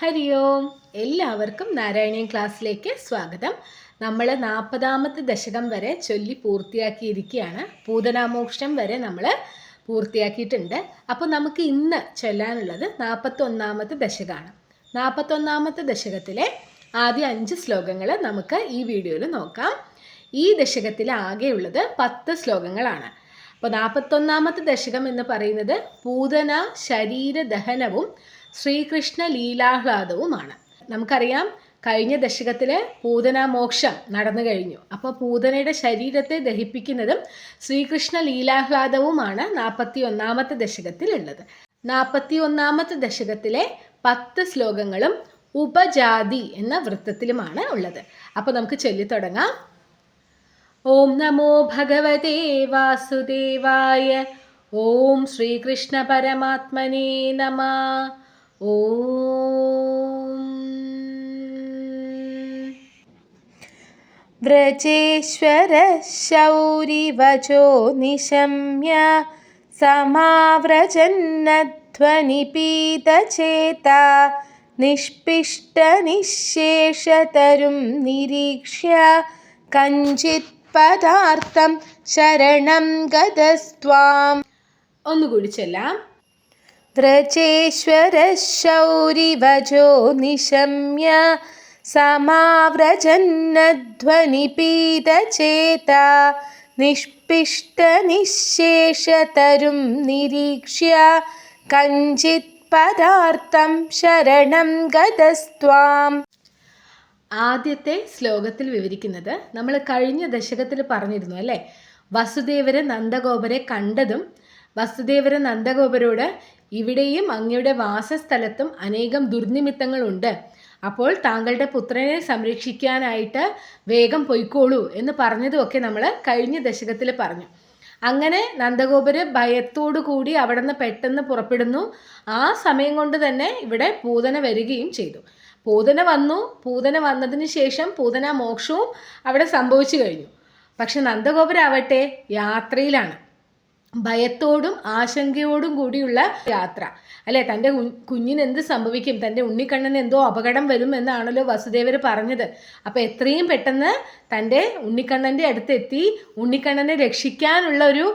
ഹരി ഓം എല്ലാവർക്കും നാരായണീയം ക്ലാസ്സിലേക്ക് സ്വാഗതം. നമ്മൾ നാൽപ്പതാമത്തെ ദശകം വരെ ചൊല്ലി പൂർത്തിയാക്കിയിരിക്കുകയാണ്. പൂതനാമോക്ഷം വരെ നമ്മൾ പൂർത്തിയാക്കിയിട്ടുണ്ട്. അപ്പോൾ നമുക്ക് ഇന്ന് ചൊല്ലാനുള്ളത് നാൽപ്പത്തൊന്നാമത്തെ ദശകമാണ് നാൽപ്പത്തൊന്നാമത്തെ ദശകത്തിലെ ആദ്യ അഞ്ച് ശ്ലോകങ്ങൾ നമുക്ക് ഈ വീഡിയോയിൽ നോക്കാം. ഈ ദശകത്തിൽ ആകെയുള്ളത് പത്ത് ശ്ലോകങ്ങളാണ്. അപ്പോൾ നാൽപ്പത്തൊന്നാമത്തെ ദശകം എന്ന് പറയുന്നത് പൂതന ശരീരദഹനവും ശ്രീകൃഷ്ണ ലീലാഹ്ലാദവുമാണ് നമുക്കറിയാം കഴിഞ്ഞ ദശകത്തിൽ പൂതന മോക്ഷം നടന്നു കഴിഞ്ഞു. അപ്പോൾ പൂതനയുടെ ശരീരത്തെ ദഹിപ്പിക്കുന്നതും ശ്രീകൃഷ്ണ ലീലാഹ്ലാദവുമാണ് നാൽപ്പത്തി ഒന്നാമത്തെ ദശകത്തിലുള്ളത്. നാൽപ്പത്തി ഒന്നാമത്തെ ദശകത്തിലെ പത്ത് ശ്ലോകങ്ങളും ഉപജാതി എന്ന വൃത്തത്തിലുമാണ് ഉള്ളത്. അപ്പോൾ നമുക്ക് ചൊല്ലിത്തുടങ്ങാം. ഓം നമോ ഭഗവതേ വാസുദേവായ ഓം ശ്രീകൃഷ്ണ പരമാത്മനേ നമ. വ്രജേശ്വര ശൗരിവചോ നിശമ്യ സമാവ്രജന്നധ്വനിപീതചേത നിഷ്പിഷ്ടനിശേഷതരും നിരീക്ഷ്യ കഞ്ചിത് പദാർത്ഥം ശരണം ഗതസ്വാം ഒന്നുകൂടി ചെല്ലാം. വ്രജേശ്വരശൗരിവജോ നിശമ്യ സമാവ്രജന്നധ്വനിപീതചേത നിഷ്പിഷ്ടനിശേഷതരും നിരീക്ഷ്യ കഞ്ചിത് പദാർത്ഥം ശരണം ഗതസ്ത്വാം. ആദ്യത്തെ ശ്ലോകത്തിൽ വിവരിക്കുന്നത് നമ്മൾ കഴിഞ്ഞ ദശകത്തിൽ പറഞ്ഞിരുന്നു അല്ലേ? വസുദേവരെ നന്ദഗോപരെ കണ്ടതും വസുദേവരെ നന്ദഗോപരോട് ഇവിടെയും അങ്ങയുടെ വാസസ്ഥലത്തും അനേകം ദുർനിമിത്തങ്ങളുണ്ട്. അപ്പോൾ താങ്കളുടെ പുത്രനെ സംരക്ഷിക്കാനായിട്ട് വേഗം പൊയ്ക്കോളൂ എന്ന് പറഞ്ഞതുമൊക്കെ നമ്മൾ കഴിഞ്ഞ ദശകത്തിൽ പറഞ്ഞു. അങ്ങനെ നന്ദഗോപുര് ഭയത്തോടു കൂടി അവിടെ നിന്ന് പെട്ടെന്ന് പുറപ്പെടുന്നു. ആ സമയം കൊണ്ട് തന്നെ ഇവിടെ പൂതന വരികയും ചെയ്തു. പൂതന വന്നു. പൂതന വന്നതിന് ശേഷം പൂതന മോക്ഷവും അവിടെ സംഭവിച്ചു കഴിഞ്ഞു. പക്ഷെ നന്ദഗോപുരാവട്ടെ യാത്രയിലാണ്. ഭയത്തോടും ആശങ്കയോടും കൂടിയുള്ള യാത്ര. അല്ലെ? തന്റെ കുഞ്ഞിന് എന്ത് സംഭവിക്കും? തന്റെ ഉണ്ണിക്കണ്ണന് എന്തോ അപകടം വരും എന്നാണല്ലോ വസുദേവർ പറഞ്ഞത്. അപ്പോൾ എത്രയും പെട്ടെന്ന് തന്റെ ഉണ്ണിക്കണ്ണന്റെ അടുത്തെത്തി ഉണ്ണിക്കണ്ണനെ രക്ഷിക്കാനുള്ള ഒരു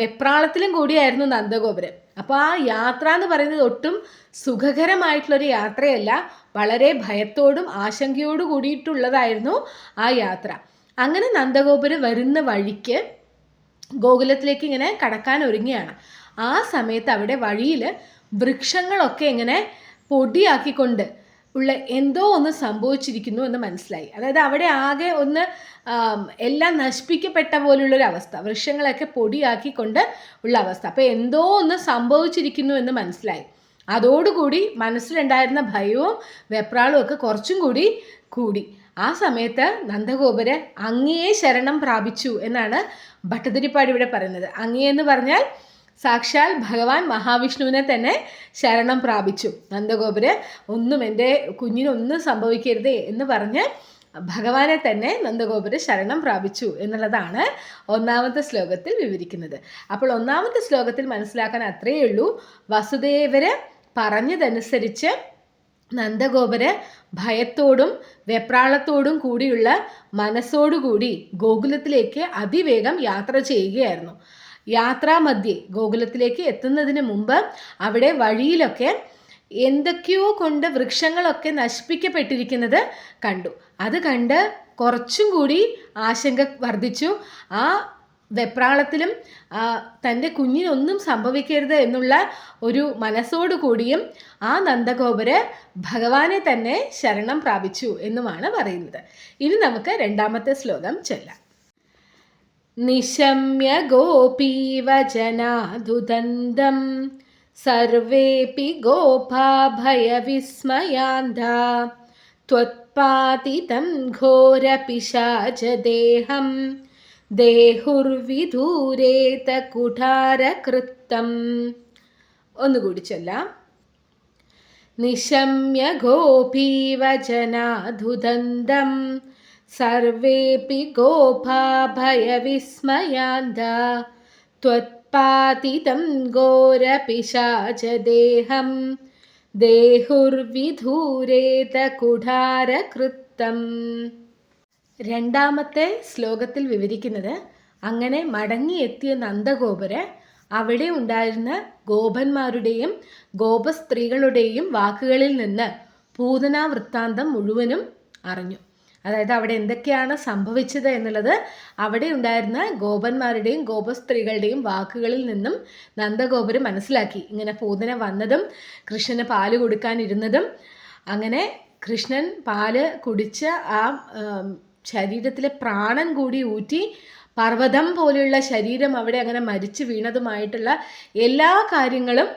വെപ്രാളത്തിലും കൂടിയായിരുന്നു നന്ദഗോപുരം. അപ്പോൾ ആ യാത്ര എന്ന് പറയുന്നത് ഒട്ടും സുഖകരമായിട്ടുള്ളൊരു യാത്രയല്ല വളരെ ഭയത്തോടും ആശങ്കയോടും കൂടിയിട്ടുള്ളതായിരുന്നു ആ യാത്ര. അങ്ങനെ നന്ദഗോപുരം വരുന്ന വഴിക്ക് ഗോകുലത്തിലേക്ക് ഇങ്ങനെ കടക്കാൻ ഒരുങ്ങിയാണ് ആ സമയത്ത് അവിടെ വഴിയിൽ വൃക്ഷങ്ങളൊക്കെ ഇങ്ങനെ പൊടിയാക്കിക്കൊണ്ട് ഉള്ള എന്തോ ഒന്ന് സംഭവിച്ചിരിക്കുന്നു എന്ന് മനസ്സിലായി. അതായത് അവിടെ ആകെ ഒന്ന് എല്ലാം നശിപ്പിക്കപ്പെട്ട പോലുള്ളൊരു അവസ്ഥ വൃക്ഷങ്ങളൊക്കെ പൊടിയാക്കിക്കൊണ്ട് ഉള്ള അവസ്ഥ. അപ്പോൾ എന്തോ ഒന്ന് സംഭവിച്ചിരിക്കുന്നു എന്ന് മനസ്സിലായി. അതോടുകൂടി മനസ്സിലുണ്ടായിരുന്ന ഭയവും വെപ്രാളും ഒക്കെ കുറച്ചും കൂടി കൂടി. ആ സമയത്ത് നന്ദഗോപുര അങ്ങേ ശരണം പ്രാപിച്ചു എന്നാണ് ഭട്ടതിരിപ്പാട് ഇവിടെ പറയുന്നത്. അങ്ങയെന്ന് പറഞ്ഞാൽ സാക്ഷാൽ ഭഗവാൻ മഹാവിഷ്ണുവിനെ തന്നെ ശരണം പ്രാപിച്ചു. നന്ദഗോപുര് ഒന്നും എന്റെ കുഞ്ഞിനൊന്നും സംഭവിക്കരുത് എന്ന് പറഞ്ഞ് ഭഗവാനെ തന്നെ നന്ദഗോപുര ശരണം പ്രാപിച്ചു എന്നുള്ളതാണ് ഒന്നാമത്തെ ശ്ലോകത്തിൽ വിവരിക്കുന്നത്. അപ്പോൾ ഒന്നാമത്തെ ശ്ലോകത്തിൽ മനസ്സിലാക്കാൻ അത്രയേ ഉള്ളൂ. വസുദേവര് പറഞ്ഞതനുസരിച്ച് നന്ദഗോപര് ഭയത്തോടും വെപ്രാളത്തോടും കൂടിയുള്ള മനസ്സോടുകൂടി ഗോകുലത്തിലേക്ക് അതിവേഗം യാത്ര ചെയ്യുകയായിരുന്നു. യാത്രാമധ്യേ ഗോകുലത്തിലേക്ക് എത്തുന്നതിന് മുമ്പ് അവിടെ വഴിയിലൊക്കെ എന്തൊക്കെയോ കൊണ്ട് വൃക്ഷങ്ങളൊക്കെ നശിപ്പിക്കപ്പെട്ടിരിക്കുന്നത് കണ്ടു. അത് കണ്ട് കുറച്ചും കൂടി ആശങ്ക വർദ്ധിച്ചു. ആ വെപ്രാളത്തിലും തൻ്റെ കുഞ്ഞിനൊന്നും സംഭവിക്കരുത് എന്നുള്ള ഒരു മനസ്സോടുകൂടിയും ആ നന്ദഗോപുര് ഭഗവാനെ തന്നെ ശരണം പ്രാപിച്ചു എന്നുമാണ് പറയുന്നത് ഇനി നമുക്ക് രണ്ടാമത്തെ ശ്ലോകം ചൊല്ലാം നിശമ്യ ഗോപീവചനാദുദന്തം സർവേപി ഗോപാഭയവിസ്മയാന്ധാ त्वत्पातितं घोरपिशाचदेहं ദേഹുർവിദൂരേത കുഠാരകൃത്തം ഒന്നുകൂടി ചൊല്ലാം നിശമ്യ ഗോപീവചനാധുദന്തം സർവേപി ഗോപാഭയവിസ്മയാന്ത त्वत्पातितं घोरपिशाचदेहं ദേഹുർവിധൂരേത കുഠാരകൃത്തം രണ്ടാമത്തെ ശ്ലോകത്തിൽ വിവരിക്കുന്നത് അങ്ങനെ മടങ്ങിയെത്തിയ നന്ദഗോപര് അവിടെ ഉണ്ടായിരുന്ന ഗോപന്മാരുടെയും ഗോപസ്ത്രീകളുടെയും വാക്കുകളിൽ നിന്ന് പൂതനാ വൃത്താന്തം മുഴുവനും അറിഞ്ഞു. അതായത് അവിടെ എന്തൊക്കെയാണ് സംഭവിച്ചത് എന്നുള്ളത് അവിടെ ഉണ്ടായിരുന്ന ഗോപന്മാരുടെയും ഗോപസ്ത്രീകളുടെയും വാക്കുകളിൽ നിന്നും നന്ദഗോപുരം മനസ്സിലാക്കി. ഇങ്ങനെ പൂതന വന്നതും കൃഷ്ണന് പാൽ കൊടുക്കാനിരുന്നതും അങ്ങനെ കൃഷ്ണൻ പാൽ കുടിച്ച ആ ശരീരത്തിലെ പ്രാണൻ കൂടി ഊറ്റി പർവതം പോലെയുള്ള ശരീരം അവിടെ അങ്ങനെ മരിച്ചു വീണതുമായിട്ടുള്ള എല്ലാ കാര്യങ്ങളും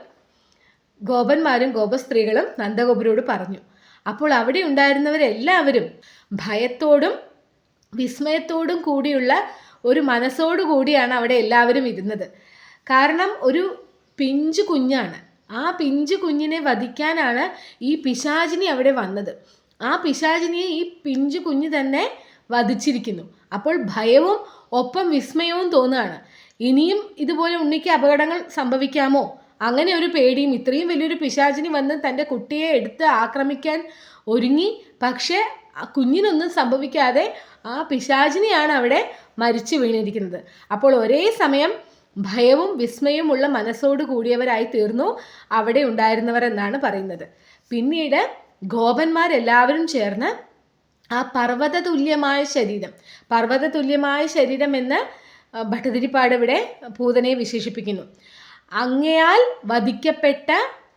ഗോപന്മാരും ഗോപസ്ത്രീകളും നന്ദഗോപുരോട് പറഞ്ഞു. അപ്പോൾ അവിടെ ഉണ്ടായിരുന്നവരെല്ലാവരും ഭയത്തോടും വിസ്മയത്തോടും കൂടിയുള്ള ഒരു മനസ്സോടു കൂടിയാണ് അവിടെ എല്ലാവരും ഇരുന്നത്. കാരണം ഒരു പിഞ്ചു കുഞ്ഞാണ്. ആ പിഞ്ചു കുഞ്ഞിനെ വധിക്കാനാണ് ഈ പിശാചിനി അവിടെ വന്നത്. ആ പിശാചിനിയെ ഈ പിഞ്ചു കുഞ്ഞ് തന്നെ വധിച്ചിരിക്കുന്നു. അപ്പോൾ ഭയവും ഒപ്പം വിസ്മയവും തോന്നുകയാണ് ഇനിയും ഇതുപോലെ ഉണ്ണിക്ക് അപകടങ്ങൾ സംഭവിക്കാമോ? അങ്ങനെ ഒരു പേടിയും ഇത്രയും വലിയൊരു പിശാചിനി വന്ന് തന്റെ കുട്ടിയെ എടുത്ത് ആക്രമിക്കാൻ ഒരുങ്ങി. പക്ഷേ കുഞ്ഞിനൊന്നും സംഭവിക്കാതെ ആ പിശാചിനിയാണ് അവിടെ മരിച്ചു വീണിരിക്കുന്നത്. അപ്പോൾ ഒരേ സമയം ഭയവും വിസ്മയവുമുള്ള മനസ്സോട് കൂടിയവരായി തീർന്നു. അവിടെ ഉണ്ടായിരുന്നവർ എന്നാണ് പറയുന്നത്. പിന്നീട് ഗോപന്മാരെല്ലാവരും ചേർന്ന് ആ പർവത തുല്യമായ ശരീരം. പർവത തുല്യമായ ശരീരം എന്ന് ഭട്ടതിരിപ്പാട് ഇവിടെ പൂതനയെ വിശേഷിപ്പിക്കുന്നു. അങ്ങയാൽ വധിക്കപ്പെട്ട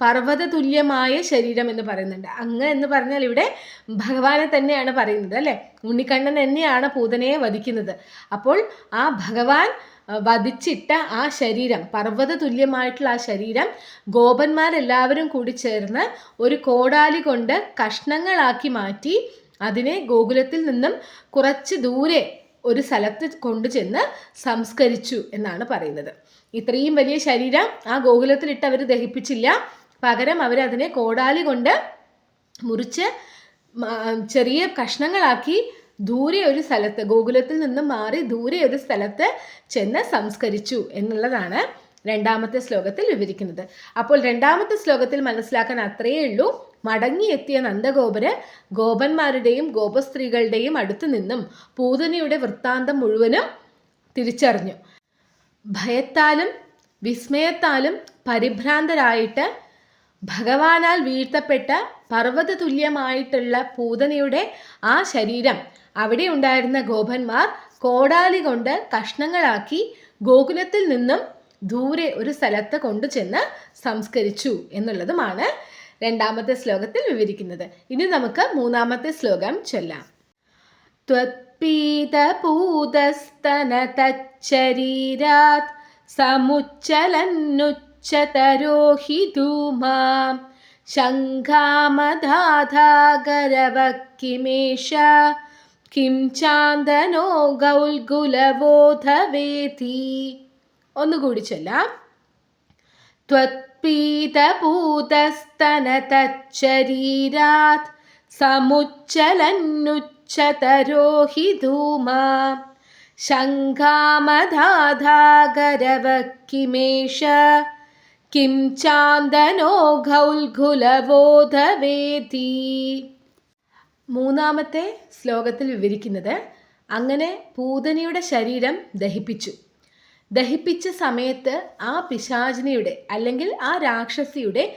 പർവത തുല്യമായ ശരീരം എന്ന് പറയുന്നുണ്ട്. അങ്ങ് എന്ന് പറഞ്ഞാൽ ഇവിടെ ഭഗവാനെ തന്നെയാണ് പറയുന്നത് അല്ലേ? ഉണ്ണിക്കണ്ണൻ തന്നെയാണ് പൂതനയെ വധിക്കുന്നത്. അപ്പോൾ ആ ഭഗവാൻ വധിച്ചിട്ട ആ ശരീരം പർവത തുല്യമായിട്ടുള്ള ആ ശരീരം ഗോപന്മാരെല്ലാവരും കൂടി ചേർന്ന് ഒരു കോടാലി കൊണ്ട് കഷ്ണങ്ങളാക്കി മാറ്റി അതിനെ ഗോകുലത്തിൽ നിന്നും കുറച്ച് ദൂരെ ഒരു സ്ഥലത്ത് കൊണ്ടുചെന്ന് സംസ്കരിച്ചു എന്നാണ് പറയുന്നത്. ഇത്രയും വലിയ ശരീരം ആ ഗോകുലത്തിലിട്ട് അവർ ദഹിപ്പിച്ചില്ല. പകരം അവരതിനെ കോടാലി കൊണ്ട് മുറിച്ച് ചെറിയ കഷ്ണങ്ങളാക്കി ദൂരെ ഒരു സ്ഥലത്ത് ഗോകുലത്തിൽ നിന്ന് മാറി ദൂരെ ഒരു സ്ഥലത്ത് ചെന്ന് സംസ്കരിച്ചു എന്നുള്ളതാണ് രണ്ടാമത്തെ ശ്ലോകത്തിൽ വിവരിക്കുന്നത്. അപ്പോൾ രണ്ടാമത്തെ ശ്ലോകത്തിൽ മനസ്സിലാക്കാൻ അത്രയേ ഉള്ളൂ. മടങ്ങിയെത്തിയ നന്ദഗോപന് ഗോപന്മാരുടെയും ഗോപസ്ത്രീകളുടെയും അടുത്തു നിന്നും പൂതനയുടെ വൃത്താന്തം മുഴുവനും തിരിച്ചറിഞ്ഞു. ഭയത്താലും വിസ്മയത്താലും പരിഭ്രാന്തരായിട്ട് ഭഗവാനാൽ വീഴ്ത്തപ്പെട്ട പർവത തുല്യമായിട്ടുള്ള പൂതനയുടെ ആ ശരീരം അവിടെ ഉണ്ടായിരുന്ന ഗോപന്മാർ കോടാലി കൊണ്ട് കഷ്ണങ്ങളാക്കി ഗോകുലത്തിൽ നിന്നും ദൂരെ ഒരു സ്ഥലത്ത് കൊണ്ടുചെന്ന് സംസ്കരിച്ചു എന്നുള്ളതുമാണ് രണ്ടാമത്തെ ശ്ലോകത്തിൽ വിവരിക്കുന്നത് ഇനി നമുക്ക് മൂന്നാമത്തെ ശ്ലോകം ചൊല്ലാം त्वत्पीतपूतस्तनतच्छरीरात् समुच्चलन्नुच्चतरो हि धूमां शङ्खामधाधागरवः किमेष किं चान्दनो ഗൗൽഗുലബോധവേതി ഒന്നുകൂടി ചൊല്ലാം त्वत्पीतपूतस्तनतच्छरीरात् समुच्चलन्नुच्चतरो हि धूमा शङ्खामधाधागरवः किमेष കിം ചാന്തനോ ഘൗൽഘുലബോധവേദി മൂന്നാമത്തെ ശ്ലോകത്തിൽ വിവരിക്കുന്നത് അങ്ങനെ പൂതനയുടെ ശരീരം ദഹിപ്പിച്ചു ദഹിപ്പിച്ച സമയത്ത് ആ പിശാചിനിയുടെ അല്ലെങ്കിൽ ആ രാക്ഷസിയുടെ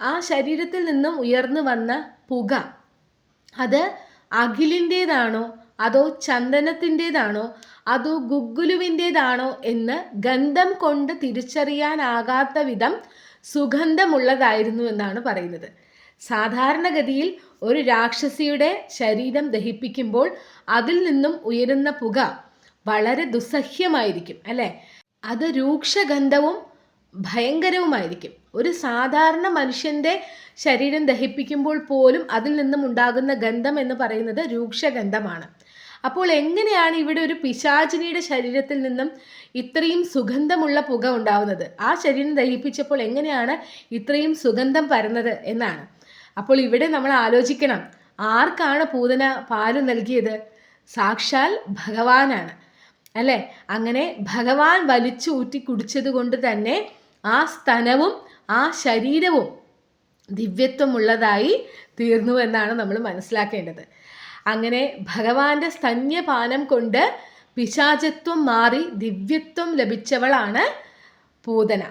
ആ ശരീരത്തിൽ നിന്നും ഉയർന്നു വന്ന പുക അത് അഖിലിന്റേതാണോ? അതോ ചന്ദനത്തിന്റെതാണോ? അതോ ഗുഗുലുവിന്റേതാണോ എന്ന് ഗന്ധം കൊണ്ട് തിരിച്ചറിയാനാകാത്ത വിധം സുഗന്ധമുള്ളതായിരുന്നു എന്നാണ് പറയുന്നത്. സാധാരണഗതിയിൽ ഒരു രാക്ഷസിയുടെ ശരീരം ദഹിപ്പിക്കുമ്പോൾ അതിൽ നിന്നും ഉയരുന്ന പുക വളരെ ദുസ്സഹ്യമായിരിക്കും അല്ലേ? അത് രൂക്ഷഗന്ധവും ഭയങ്കരവുമായിരിക്കും. ഒരു സാധാരണ മനുഷ്യന്റെ ശരീരം ദഹിപ്പിക്കുമ്പോൾ പോലും അതിൽ നിന്നും ഉണ്ടാകുന്ന ഗന്ധം എന്ന് പറയുന്നത് രൂക്ഷഗന്ധമാണ്. അപ്പോൾ എങ്ങനെയാണ് ഇവിടെ ഒരു പിശാചിനിയുടെ ശരീരത്തിൽ നിന്നും ഇത്രയും സുഗന്ധമുള്ള പുക ഉണ്ടാവുന്നത്? ആ ശരീരം ദഹിപ്പിച്ചപ്പോൾ എങ്ങനെയാണ് ഇത്രയും സുഗന്ധം പരന്നത് എന്നാണ്. അപ്പോൾ ഇവിടെ നമ്മൾ ആലോചിക്കണം ആർക്കാണ് പൂതന പാൽ നൽകിയത്? സാക്ഷാൽ ഭഗവാനാണ്. അല്ലേ? അങ്ങനെ ഭഗവാൻ വലിച്ചു ഊറ്റി കുടിച്ചത് കൊണ്ട് തന്നെ ആ സ്തനവും ആ ശരീരവും ദിവ്യത്വമുള്ളതായി തീർന്നു എന്നാണ് നമ്മൾ മനസ്സിലാക്കേണ്ടത്. അങ്ങനെ ഭഗവാന്റെ സ്തന്യപാനം കൊണ്ട് പിശാചത്വം മാറി ദിവ്യത്വം ലഭിച്ചവളാണ് പൂതന.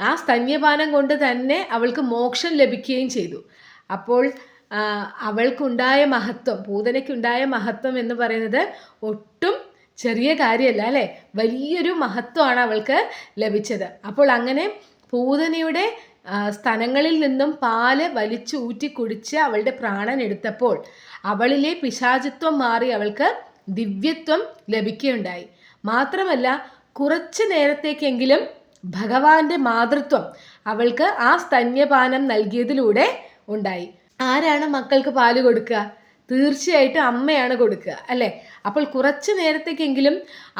ആ സ്തന്യപാനം കൊണ്ട് തന്നെ അവൾക്ക് മോക്ഷം ലഭിക്കുകയും ചെയ്തു. അപ്പോൾ അവൾക്കുണ്ടായ മഹത്വം പൂതനയ്ക്കുണ്ടായ മഹത്വം എന്ന് പറയുന്നത് ഒട്ടും ചെറിയ കാര്യമല്ല അല്ലേ? വലിയൊരു മഹത്വമാണ് അവൾക്ക് ലഭിച്ചത്. അപ്പോൾ അങ്ങനെ പൂതനയുടെ സ്ഥലങ്ങളിൽ നിന്നും പാൽ വലിച്ചു ഊറ്റി കുടിച്ച് അവളുടെ പ്രാണൻ എടുത്തപ്പോൾ അവളിലെ പിശാചിത്വം മാറി അവൾക്ക് ദിവ്യത്വം ലഭിക്കുകയുണ്ടായി. മാത്രമല്ല കുറച്ച് നേരത്തേക്കെങ്കിലും ഭഗവാന്റെ മാതൃത്വം അവൾക്ക് ആ സ്തന്യപാനം നൽകിയതിലൂടെ ഉണ്ടായി. ആരാണ് മക്കൾക്ക് പാൽ കൊടുക്കുക? തീർച്ചയായിട്ടും അമ്മയാണ് കൊടുക്കുക അല്ലേ? അപ്പോൾ കുറച്ച് നേരത്തേക്കെങ്കിലും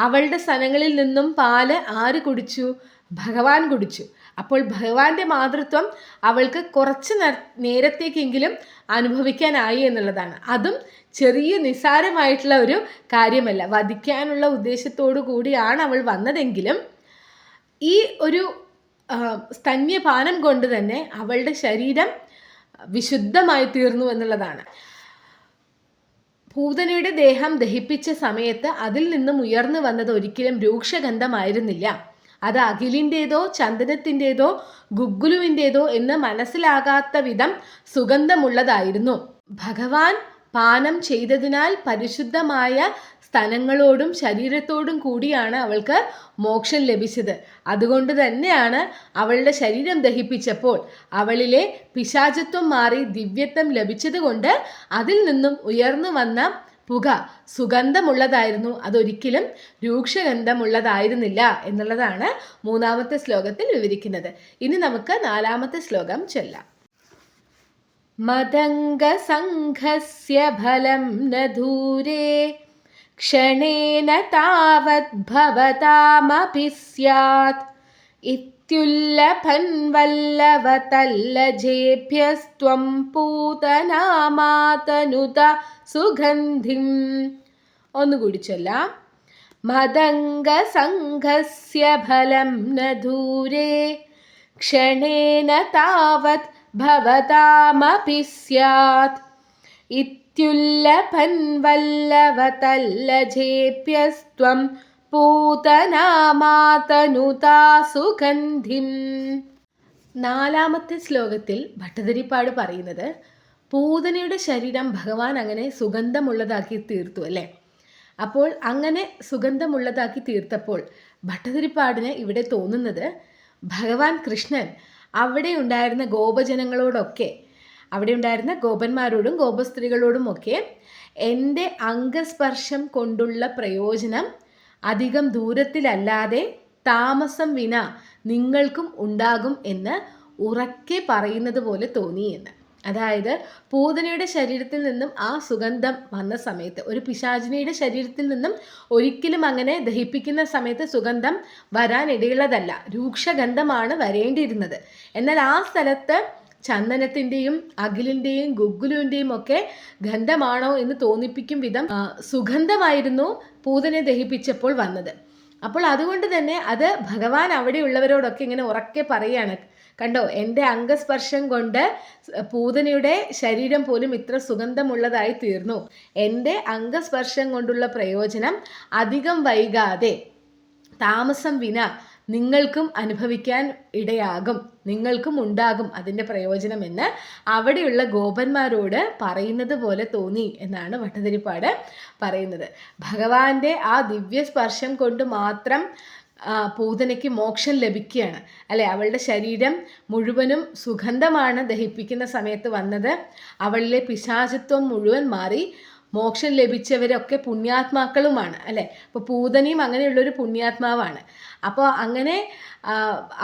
അവളുടെ സ്ഥലങ്ങളിൽ നിന്നും പാൽ ആര് കുടിച്ചു? ഭഗവാൻ കുടിച്ചു. അപ്പോൾ ഭഗവാന്റെ മാതൃത്വം അവൾക്ക് കുറച്ച് നേരത്തേക്കെങ്കിലും അനുഭവിക്കാനായി എന്നുള്ളതാണ്. അതും ചെറിയ നിസാരമായിട്ടുള്ള ഒരു കാര്യമല്ല. വധിക്കാനുള്ള ഉദ്ദേശത്തോടു കൂടിയാണ് അവൾ വന്നതെങ്കിലും ഈ ഒരു സ്തന്യപാനം കൊണ്ട് തന്നെ അവളുടെ ശരീരം വിശുദ്ധമായി തീർന്നു എന്നുള്ളതാണ്. പൂതനയുടെ ദേഹം ദഹിപ്പിച്ച സമയത്ത് അതിൽ നിന്നും ഉയർന്നു വന്നത് ഒരിക്കലും രൂക്ഷഗന്ധമായിരുന്നില്ല. അത് അഖിലിന്റേതോ ചന്ദനത്തിന്റേതോ ഗുഗ്ഗുലുവിന്റേതോ എന്ന് മനസ്സിലാകാത്ത വിധം സുഗന്ധമുള്ളതായിരുന്നു. ഭഗവാൻ പാനം ചെയ്തതിനാൽ പരിശുദ്ധമായ സ്ഥലങ്ങളോടും ശരീരത്തോടും കൂടിയാണ് അവൾക്ക് മോക്ഷം ലഭിച്ചത്. അതുകൊണ്ട് തന്നെയാണ് അവളുടെ ശരീരം ദഹിപ്പിച്ചപ്പോൾ അവളിലെ പിശാചത്വം മാറി ദിവ്യത്വം ലഭിച്ചതുകൊണ്ട് അതിൽ നിന്നും ഉയർന്നു വന്ന പുക സുഗന്ധമുള്ളതായിരുന്നു. അതൊരിക്കലും രൂക്ഷഗന്ധമുള്ളതായിരുന്നില്ല എന്നുള്ളതാണ് മൂന്നാമത്തെ ശ്ലോകത്തിൽ വിവരിക്കുന്നത്. ഇനി നമുക്ക് നാലാമത്തെ ശ്ലോകം ചൊല്ലാം. മദംഗസംഘസ്യ ഫലം ന ദൂരെ ക്ഷണേന तावद्भवतामपि स्यात् ഇത്യുല്ലഭൻ पूतनामातनुत സുഗന്ധിം. ഒന്നുകൂടി ചൊല്ലാം. മദംഗസംഘസ്യ ഫലം ന ദൂരെ ക്ഷണേന താവത് ഭവതാമപി സ്യാत् പൂതനാമാതനുതാ സുഗന്ധിം നാലാമത്തെ ശ്ലോകത്തിൽ ഭട്ടതിരിപ്പാട് പറയുന്നത് പൂതനയുടെ ശരീരം ഭഗവാൻ അങ്ങനെ സുഗന്ധമുള്ളതാക്കി തീർത്തു അല്ലേ? അപ്പോൾ അങ്ങനെ സുഗന്ധമുള്ളതാക്കി തീർത്തപ്പോൾ ഭട്ടതിരിപ്പാടിന് ഇവിടെ തോന്നുന്നത് ഭഗവാൻ കൃഷ്ണൻ അവിടെ ഉണ്ടായിരുന്ന ഗോപജനങ്ങളോടൊക്കെ അവിടെ ഉണ്ടായിരുന്ന ഗോപന്മാരോടും ഗോപസ്ത്രീകളോടും ഒക്കെ എന്റെ അംഗസ്പർശം കൊണ്ടുള്ള പ്രയോജനം അധികം ദൂരത്തിലല്ലാതെ താമസം വിന നിങ്ങൾക്കും ഉണ്ടാകും എന്ന് ഉറക്കെ പറയുന്നത് പോലെ തോന്നി എന്ന്. അതായത് പൂതനയുടെ ശരീരത്തിൽ നിന്നും ആ സുഗന്ധം വന്ന സമയത്ത് ഒരു പിശാചിനിയുടെ ശരീരത്തിൽ നിന്നും ഒരിക്കലും അങ്ങനെ ദഹിപ്പിക്കുന്ന സമയത്ത് സുഗന്ധം വരാനിടയുള്ളതല്ല. രൂക്ഷഗന്ധമാണ് വരേണ്ടിയിരുന്നത്. എന്നാൽ ആ സ്ഥലത്ത് ചന്ദനത്തിന്റെയും അഖിലിന്റെയും ഗുഗുലുവിന്റെയും ഒക്കെ ഗന്ധമാണോ എന്ന് തോന്നിപ്പിക്കും വിധം സുഗന്ധമായിരുന്നു പൂതനെ ദഹിപ്പിച്ചപ്പോൾ വന്നത്. അപ്പോൾ അതുകൊണ്ട് തന്നെ അത് ഭഗവാൻ അവിടെയുള്ളവരോടൊക്കെ ഇങ്ങനെ ഉറക്കെ പറയാണ് കണ്ടോ എന്റെ അംഗസ്പർശം കൊണ്ട് പൂതനയുടെ ശരീരം പോലും ഇത്ര സുഗന്ധമുള്ളതായി തീർന്നു. എന്റെ അംഗസ്പർശം കൊണ്ടുള്ള പ്രയോജനം അധികം വൈകാതെ താമസം വിന നിങ്ങൾക്കും അനുഭവിക്കാൻ ഇടയാകും. നിങ്ങൾക്കും ഉണ്ടാകും അതിന്റെ പ്രയോജനമെന്ന് അവിടെയുള്ള ഗോപന്മാരോട് പറയുന്നത് പോലെ തോന്നി എന്നാണ് ഭട്ടതിരിപ്പാട് പറയുന്നത്. ഭഗവാന്റെ ആ ദിവ്യ സ്പർശം കൊണ്ട് മാത്രം പൂതനയ്ക്ക് മോക്ഷം ലഭിക്കുകയാണ്. അല്ലെ? അവളുടെ ശരീരം മുഴുവനും സുഗന്ധമാണ് ദഹിപ്പിക്കുന്ന സമയത്ത് വന്നത്. അവളിലെ പിശാചിത്വം മുഴുവൻ മാറി മോക്ഷം ലഭിച്ചവരൊക്കെ പുണ്യാത്മാക്കളുമാണ് അല്ലേ? അപ്പോൾ പൂതനയും അങ്ങനെയുള്ളൊരു പുണ്യാത്മാവാണ്. അപ്പോൾ അങ്ങനെ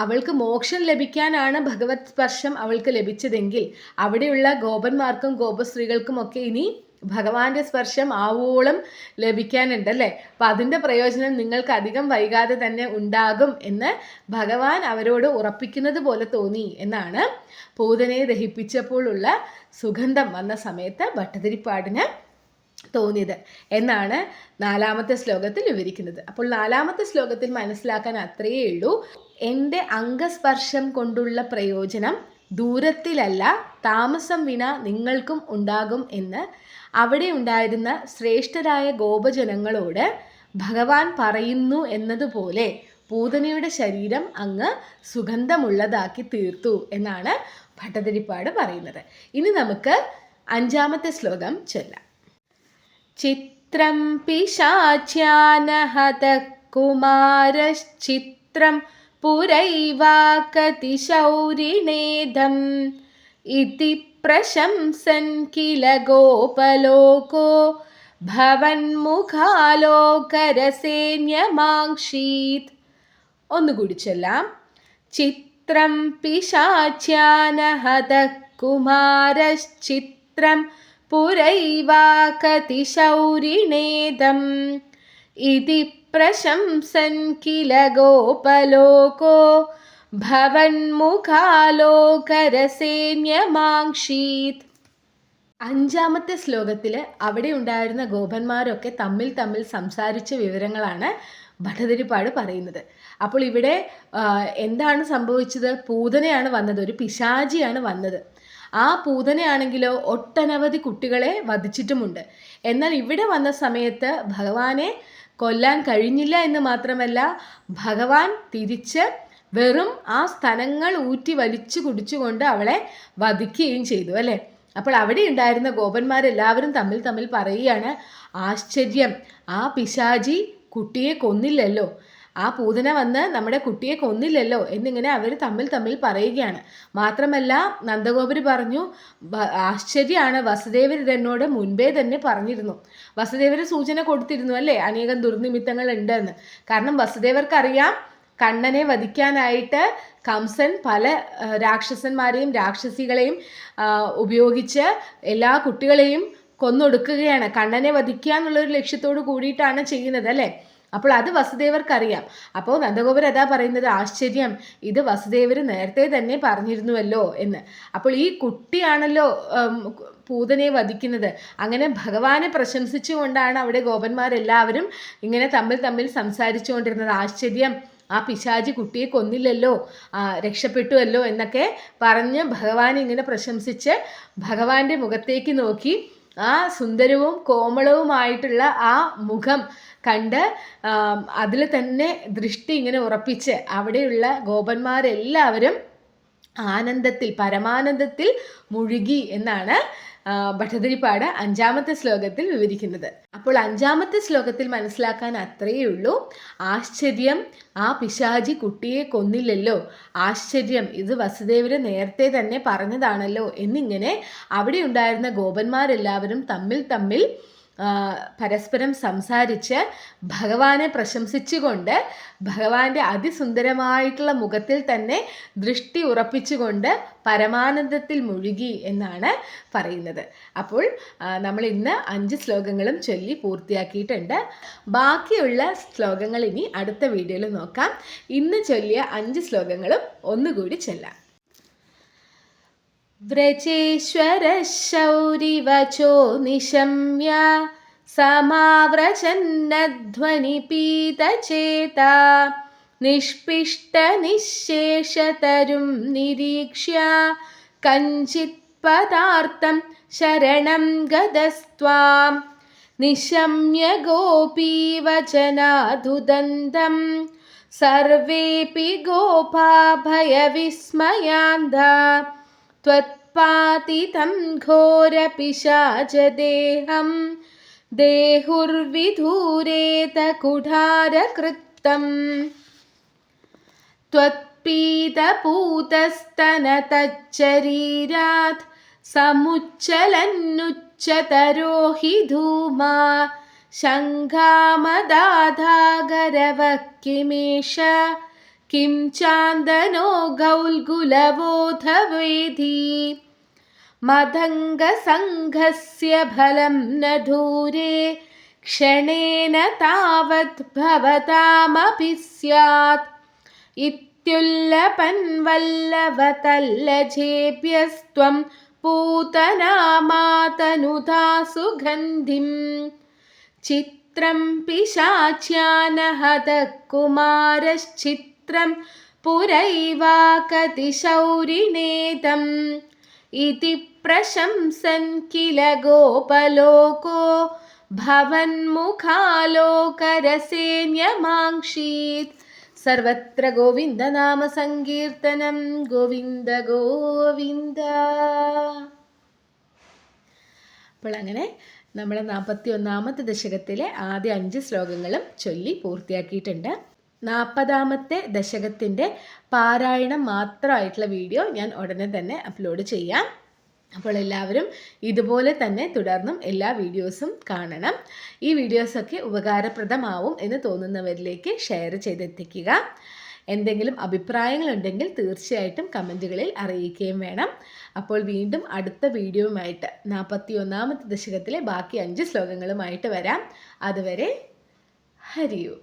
അവൾക്ക് മോക്ഷം ലഭിക്കാനാണ് ഭഗവത് സ്പർശം അവൾക്ക് ലഭിച്ചതെങ്കിൽ അവിടെയുള്ള ഗോപന്മാർക്കും ഗോപസ്ത്രീകൾക്കും ഒക്കെ ഇനി ഭഗവാന്റെ സ്പർശം ആവോളം ലഭിക്കാനുണ്ട് അല്ലേ? അപ്പം അതിന്റെ പ്രയോജനം നിങ്ങൾക്ക് അധികം വൈകാതെ തന്നെ ഉണ്ടാകും എന്ന് ഭഗവാൻ അവരോട് ഉറപ്പിക്കുന്നത് പോലെ തോന്നി എന്നാണ് പൂതനയെ ദഹിപ്പിച്ചപ്പോഴുള്ള സുഗന്ധം വന്ന സമയത്ത് ഭട്ടതിരിപ്പാടിന് തോന്നിയത് എന്നാണ് നാലാമത്തെ ശ്ലോകത്തിൽ വിവരിക്കുന്നത്. അപ്പോൾ നാലാമത്തെ ശ്ലോകത്തിൽ മനസ്സിലാക്കാൻ അത്രയേ ഉള്ളൂ. എന്റെ അംഗസ്പർശം കൊണ്ടുള്ള പ്രയോജനം ദൂരത്തിലല്ല താമസം വിന നിങ്ങൾക്കും ഉണ്ടാകും എന്ന് അവിടെ ഉണ്ടായിരുന്ന ശ്രേഷ്ഠരായ ഗോപജനങ്ങളോട് ഭഗവാൻ പറയുന്നു എന്നതുപോലെ പൂതനയുടെ ശരീരം അങ്ങ് സുഗന്ധമുള്ളതാക്കി തീർത്തു എന്നാണ് ഭട്ടതിരിപ്പാട് പറയുന്നത്. ഇനി നമുക്ക് അഞ്ചാമത്തെ ശ്ലോകം ചൊല്ലാം. ചിത്രം പിശാച്യാനഹത കുമാരശ്ചിത്രം പുരൈവാകതിശൗരിണേദം ഇതി പ്രശംസൻ കില ഗോപലോകോ ഭവന്മുഖാലോകരസേന്യമാക്ഷീത് ഒന്നുകൂടി ചൊല്ലാം. ചിത്രം പിശാച്യാനഹത കുമാരശ്ചിത്രം പുരൈവാകതിശൗരിണേദം ഇതി പ്രശംസൻ കില ഗോപലോകോ ഭവന്മുഖാലോകരസേന്യമാക്ഷീത് അഞ്ചാമത്തെ ശ്ലോകത്തിൽ അവിടെ ഉണ്ടായിരുന്ന ഗോപന്മാരൊക്കെ തമ്മിൽ തമ്മിൽ സംസാരിച്ച വിവരങ്ങളാണ് ഭട്ടതിരിപ്പാട് പറയുന്നത്. അപ്പോൾ ഇവിടെ എന്താണ് സംഭവിച്ചത്? പൂതനയാണ് വന്നത് ഒരു പിശാചിയാണ് വന്നത്. ആ പൂതനയാണെങ്കിലോ ഒട്ടനവധി കുട്ടികളെ വധിച്ചിട്ടുമുണ്ട്. എന്നാൽ ഇവിടെ വന്ന സമയത്ത് ഭഗവാനെ കൊല്ലാൻ കഴിഞ്ഞില്ല എന്ന് മാത്രമല്ല ഭഗവാൻ തിരിച്ച് വെറും ആ സ്ഥലങ്ങൾ ഊറ്റി വലിച്ചു കുടിച്ചുകൊണ്ട് അവളെ വധിക്കുകയും ചെയ്തു അല്ലേ? അപ്പോൾ അവിടെ ഉണ്ടായിരുന്ന ഗോപന്മാരെല്ലാവരും തമ്മിൽ തമ്മിൽ പറയുകയാണ് ആശ്ചര്യം ആ പിശാചി കുട്ടിയെ കൊന്നില്ലല്ലോ. ആ പൂതന വന്ന് നമ്മുടെ കുട്ടിയെ കൊന്നില്ലല്ലോ എന്നിങ്ങനെ അവർ തമ്മിൽ തമ്മിൽ പറയുകയാണ്. മാത്രമല്ല നന്ദഗോപുരി പറഞ്ഞു ആശ്ചര്യമാണ്. വസുദേവർ ഇതെന്നോട് മുൻപേ തന്നെ പറഞ്ഞിരുന്നു. വസുദേവർ സൂചന കൊടുത്തിരുന്നു അല്ലേ? അനേകം ദുർനിമിത്തങ്ങൾ ഉണ്ടെന്ന്. കാരണം വസുദേവർക്കറിയാം കണ്ണനെ വധിക്കാനായിട്ട് കംസൻ പല രാക്ഷസന്മാരെയും രാക്ഷസികളെയും ഉപയോഗിച്ച് എല്ലാ കുട്ടികളെയും കൊന്നൊടുക്കുകയാണ്. കണ്ണനെ വധിക്കുക എന്നുള്ളൊരു ലക്ഷ്യത്തോട് കൂടിയിട്ടാണ് ചെയ്യുന്നത് അല്ലേ? അപ്പോൾ അത് വസുദേവർക്കറിയാം. അപ്പോൾ നന്ദഗോപുര അതാ പറയുന്നത് ആശ്ചര്യം ഇത് വസുദേവർ നേരത്തെ തന്നെ പറഞ്ഞിരുന്നുവല്ലോ എന്ന്. അപ്പോൾ ഈ കുട്ടിയാണല്ലോ പൂതനെ വധിക്കുന്നത്. അങ്ങനെ ഭഗവാനെ പ്രശംസിച്ചുകൊണ്ടാണ് അവിടെ ഗോപന്മാരെല്ലാവരും ഇങ്ങനെ തമ്മിൽ തമ്മിൽ സംസാരിച്ചുകൊണ്ടിരുന്നത്. ആശ്ചര്യം ആ പിശാചി കുട്ടിയെ കൊന്നില്ലല്ലോ രക്ഷപ്പെട്ടുവല്ലോ എന്നൊക്കെ പറഞ്ഞ് ഭഗവാൻ ഇങ്ങനെ പ്രശംസിച്ച് ഭഗവാന്റെ മുഖത്തേക്ക് നോക്കി ആ സുന്ദരവും കോമളവുമായിട്ടുള്ള ആ മുഖം കണ്ട് അതിൽ തന്നെ ദൃഷ്ടി ഇങ്ങനെ ഉറപ്പിച്ച് അവിടെയുള്ള ഗോപന്മാരെല്ലാവരും ആനന്ദത്തിൽ പരമാനന്ദത്തിൽ മുഴുകി എന്നാണ് ഭട്ടതിരിപ്പാട് അഞ്ചാമത്തെ ശ്ലോകത്തിൽ വിവരിക്കുന്നത്. അപ്പോൾ അഞ്ചാമത്തെ ശ്ലോകത്തിൽ മനസ്സിലാക്കാൻ അത്രയേ ഉള്ളൂ. ആശ്ചര്യം ആ പിശാചി കുട്ടിയെ കൊന്നില്ലല്ലോ. ആശ്ചര്യം ഇത് വസുദേവര് നേരത്തെ തന്നെ പറഞ്ഞതാണല്ലോ എന്നിങ്ങനെ അവിടെ ഉണ്ടായിരുന്ന ഗോപന്മാരെല്ലാവരും തമ്മിൽ തമ്മിൽ പരസ്പരം സംസാരിച്ച് ഭഗവാനെ പ്രശംസിച്ചുകൊണ്ട് ഭഗവാന്റെ അതിസുന്ദരമായിട്ടുള്ള മുഖത്തിൽ തന്നെ ദൃഷ്ടി ഉറപ്പിച്ചുകൊണ്ട് പരമാനന്ദത്തിൽ മുഴുകി എന്നാണ് പറയുന്നത്. അപ്പോൾ നമ്മൾ ഇന്ന് അഞ്ച് ശ്ലോകങ്ങളും ചൊല്ലി പൂർത്തിയാക്കിയിട്ടുണ്ട്. ബാക്കിയുള്ള ശ്ലോകങ്ങൾ ഇനി അടുത്ത വീഡിയോയിൽ നോക്കാം. ഇന്ന് ചൊല്ലിയ അഞ്ച് ശ്ലോകങ്ങളും ഒന്നുകൂടി ചൊല്ലാം. व्रजेश्वरशौरिवचो निशम्य समाव्रजन्नध्वनिपीतचेता निष्पिष्टनिःशेषतरुं निरीक्ष्य कञ्चित्पदार्थं शरणं गदस्त्वां निशम्य गोपीवचनादुदन्तं सर्वेऽपि गोपा भयविस्मयान्धा त्वत्पातितं घोरपिशाचदेहं देहुर्विधूरेतकुठारकृत्तम् त्वत्पीतपूतस्तनतच्चरीरात् समुच्चलन्नुच्चतरो हि धूमा शङ्घामदाधागरवः किमेष किं चान्दनो गौल्गुलबोधवेधी मदङ्गसङ्घस्य फलं न दूरे क्षणेन तावत् भवतामपि स्यात्। इत्युल्लपन्वल्लभतल्लजेभ्यस्त्वं पूतनामातनुता सुगन्धिं चित्रं पिशाच्यानहतः कुमारश्चित् മിത്രം പുരൈവാകതിശൗരിണേതം ഇതി പ്രശംസൻ കില ഗോപലോകോ ഭവന്മുഖാലോകരസേന്യമാക്ഷീത് സർവത്ര ഗോവിന്ദനാമ സങ്കീർത്തനം ഗോവിന്ദ ഗോവിന്ദ. അപ്പോൾ അങ്ങനെ നമ്മൾ നാൽപ്പത്തി ഒന്നാമത്തെ ദശകത്തിലെ ആദ്യ അഞ്ച് ശ്ലോകങ്ങളും ചൊല്ലി പൂർത്തിയാക്കിയിട്ടുണ്ട്. നാൽപ്പതാമത്തെ ദശകത്തിന്റെ പാരായണം മാത്രമായിട്ടുള്ള വീഡിയോ ഞാൻ ഉടനെ തന്നെ അപ്ലോഡ് ചെയ്യാം. അപ്പോൾ എല്ലാവരും ഇതുപോലെ തന്നെ തുടർന്നും എല്ലാ വീഡിയോസും കാണണം. ഈ വീഡിയോസൊക്കെ ഉപകാരപ്രദമാവും എന്ന് തോന്നുന്നവരിലേക്ക് ഷെയർ ചെയ്തെത്തിക്കുക. എന്തെങ്കിലും അഭിപ്രായങ്ങളുണ്ടെങ്കിൽ തീർച്ചയായിട്ടും കമന്റുകളിൽ അറിയിക്കുകയും വേണം. അപ്പോൾ വീണ്ടും അടുത്ത വീഡിയോയുമായിട്ട് നാൽപ്പത്തി ഒന്നാമത്തെ ദശകത്തിലെ ബാക്കി അഞ്ച് ശ്ലോകങ്ങളുമായിട്ട് വരാം. അതുവരെ ഹരിയൂ.